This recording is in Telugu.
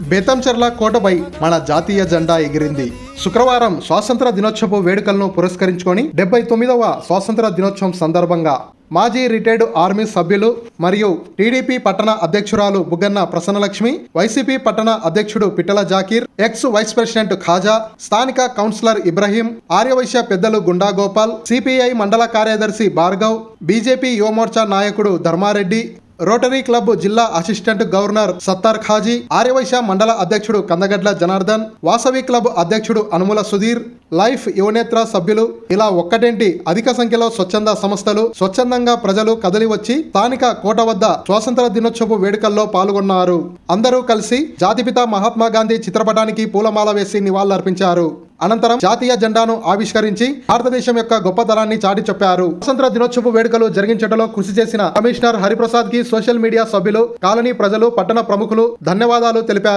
బేతంచెర్ల కోటపై మన జాతీయ జెండా ఎగిరింది. శుక్రవారం స్వాతంత్ర దినోత్సవ వేడుకలను పురస్కరించుకొని డెబ్బై తొమ్మిదవ స్వాతంత్ర దినోత్సవం సందర్భంగా మాజీ రిటైర్డ్ ఆర్మీ సభ్యులు మరియు టీడీపీ పట్టణ అధ్యక్షురాలు బుగ్గన్న ప్రసన్నలక్ష్మి వైసీపీ పట్టణ అధ్యక్షుడు Pittala Zakir ex vice president Khaja స్థానిక కౌన్సిలర్ ఇబ్రహీం ఆర్యవైశ్య పెద్దలు గుండా గోపాల్ సిపిఐ మండల కార్యదర్శి భార్గవ్ బీజేపీ యువమోర్చా నాయకుడు ధర్మారెడ్డి రోటరీ క్లబ్ జిల్లా అసిస్టెంట్ గవర్నర్ సత్తార్ ఖాజీ ఆర్యవైశ్య మండల అధ్యక్షుడు కందగడ్ల జనార్దన్ వాసవి క్లబ్ అధ్యక్షుడు అనుముల సుధీర్ లైఫ్ యువనేత్ర సభ్యులు ఇలా ఒక్కటేంటి అధిక సంఖ్యలో స్వచ్ఛంద సంస్థలు స్వచ్ఛందంగా ప్రజలు కదలి వచ్చి స్థానిక కోట వద్ద స్వాతంత్ర దినోత్సవ వేడుకల్లో పాల్గొన్నారు. అందరూ కలిసి జాతిపిత మహాత్మా గాంధీ చిత్రపటానికి పూలమాల వేసి నివాళులర్పించారు. అనంతరం జాతీయ జెండాను ఆవిష్కరించి భారతదేశం యొక్క గొప్పతనాన్ని చాటి చెప్పారు. స్వతంత్ర దినోత్సవ వేడుకలు జరిగించడంలో కృషి చేసిన కమిషనర్ హరిప్రసాద్కి సోషల్ మీడియా సభ్యులు కాలనీ ప్రజలు పట్టణ ప్రముఖులు ధన్యవాదాలు తెలిపారు.